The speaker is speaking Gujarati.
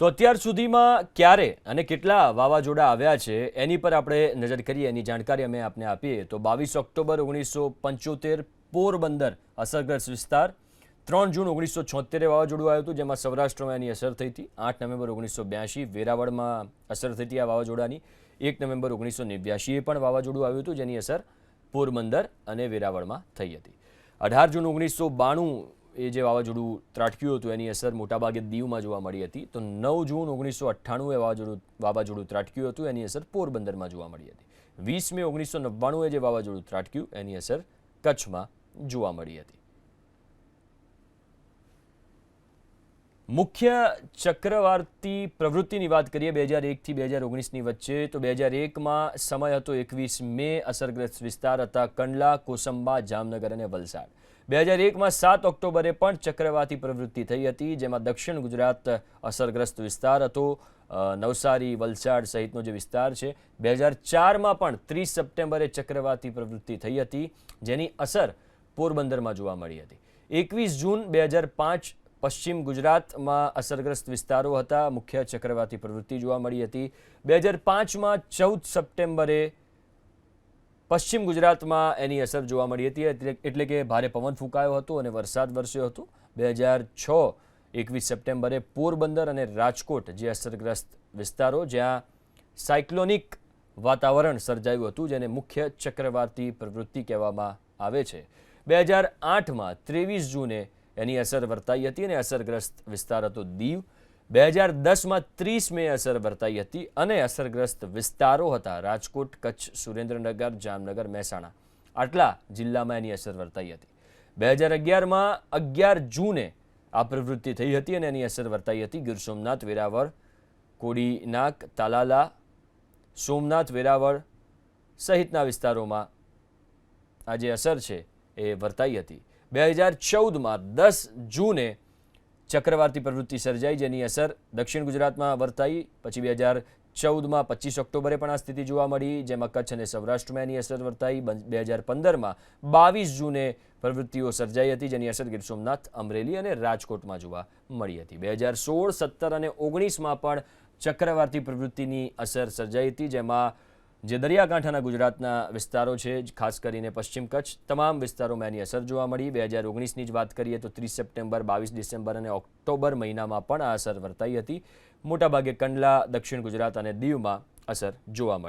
તો અત્યાર સુધીમાં ક્યારે અને કેટલા વાવાઝોડા આવ્યા છે, એની પર આપણે નજર કરીએ, એની જાણકારી અમે આપને આપીએ. તો બાવીસ ઓક્ટોબર ઓગણીસો પંચોતેર પોરબંદર અસરગ્રસ્ત વિસ્તાર, ત્રણ જૂન ઓગણીસો છોતેરે વાવાઝોડું આવ્યું હતું, જેમાં સૌરાષ્ટ્રમાં એની અસર થઈ હતી. આઠ નવેમ્બર ઓગણીસો બ્યાસી વેરાવળમાં અસર થઈ હતી આ વાવાઝોડાની. એક નવેમ્બર ઓગણીસો નેવ્યાસીએ પણ વાવાઝોડું આવ્યું હતું, જેની અસર પોરબંદર અને વેરાવળમાં થઈ હતી. અઢાર જૂન ઓગણીસો બાણું એ જે વાવાઝોડું ત્રાટક્યું હતું, એની અસર મોટાભાગે દીવમાં જોવા મળી હતી. તો નવ જૂન ઓગણીસો અઠ્ઠાણું એ વાવાઝોડું વાવાઝોડું ત્રાટક્યું હતું, એની અસર પોરબંદરમાં જોવા મળી હતી. વીસ મે ઓગણીસો નવ્વાણું જે વાવાઝોડું ત્રાટક્યું, એની અસર કચ્છમાં જોવા મળી હતી. મુખ્ય ચક્રવાર્તી પ્રવૃત્તિની વાત કરીએ, બે હજાર એકથી બે હજાર ઓગણીસની વચ્ચે, તો બે હજાર એકમાં સમય હતો એકવીસ મે, અસરગ્રસ્ત વિસ્તાર હતા કંડલા, કોસંબા, જામનગર અને વલસાડ. બે હજાર એકમાં સાત ઓક્ટોબરે પણ ચક્રવાતી પ્રવૃત્તિ થઈ હતી, જેમાં દક્ષિણ ગુજરાત અસરગ્રસ્ત વિસ્તાર હતો. નવસારી, વલસાડ સહિતનો જે વિસ્તાર છે, બે હજાર ચારમાં પણ ત્રીસ સપ્ટેમ્બરે ચક્રવાતી પ્રવૃત્તિ થઈ હતી, જેની અસર પોરબંદરમાં જોવા મળી હતી. એકવીસ જૂન બે હજાર પાંચ પશ્ચિમ ગુજરાતમાં અસરગ્રસ્ત વિસ્તારો હતા. મુખ્ય ચક્રવાતી પ્રવૃત્તિ જોવા મળી હતી. બે હજાર પાંચમાં ચૌદ સપ્ટેમ્બરે પશ્ચિમ ગુજરાતમાં એની અસર જોવા મળી હતી, એટલે કે ભારે પવન ફૂંકાયો હતો અને વરસાદ વરસ્યો હતો. બે હજાર છ એકવીસ સપ્ટેમ્બરે પોરબંદર અને રાજકોટ જે અસરગ્રસ્ત વિસ્તારો, જ્યાં સાયક્લોનિક વાતાવરણ સર્જાયું હતું, જેને મુખ્ય ચક્રવાતી પ્રવૃત્તિ કહેવામાં આવે છે. બે હજાર આઠમાં ત્રેવીસ જૂને એની અસર વર્તાઈ હતી અને અસરગ્રસ્ત વિસ્તાર હતો દીવ બે હજાર દસમાં ત્રીસ મે અસર વર્તાઈ હતી અને અસરગ્રસ્ત વિસ્તારો હતા. રાજકોટ, કચ્છ, સુરેન્દ્રનગર, જામનગર, મહેસાણા આટલા જિલ્લામાં એની અસર વર્તાઈ હતી. બે હજાર અગિયારમાં અગિયાર જૂને આ પ્રવૃત્તિ થઈ હતી અને એની અસર વર્તાઈ હતી. ગીર સોમનાથ, વેરાવળ, કોડીનાક, તાલાલા, સોમનાથ, વેરાવળ સહિતના વિસ્તારોમાં આ જે અસર છે એ વર્તાઈ હતી. બે હજાર ચૌદમાં દસ જૂને ચક્રવાતી પ્રવૃત્તિ સર્જાઈ જેની અસર દક્ષિણ ગુજરાતમાં વર્તાઈ. પછી બે હજાર ચૌદમાં પચીસ ઓક્ટોબરે પણ આ સ્થિતિ જોવા મળી, જેમાં કચ્છ અને સૌરાષ્ટ્રમાં એની અસર વર્તાઈ. બે હજાર પંદરમાં બાવીસ જૂને પ્રવૃત્તિઓ સર્જાઈ હતી, જેની અસર ગીર સોમનાથ, અમરેલી અને રાજકોટમાં જોવા મળી હતી. બે હજાર સોળ, સત્તર અને ઓગણીસમાં પણ ચક્રવાતી પ્રવૃત્તિની અસર સર્જાઈ હતી, જેમાં જે દરિયાકાંઠાના ગુજરાતના વિસ્તારો છે, ખાસ કરીને પશ્ચિમ કચ્છ, તમામ વિસ્તારોમાં એની અસર જોવા મળી. બે હજાર ઓગણીસની જ વાત કરીએ તો ત્રીસ સપ્ટેમ્બર, બાવીસ ડિસેમ્બર અને ઓક્ટોબર મહિનામાં પણ આ અસર વર્તાઈ હતી. મોટાભાગે કંડલા, દક્ષિણ ગુજરાત અને દીવમાં અસર જોવા મળી.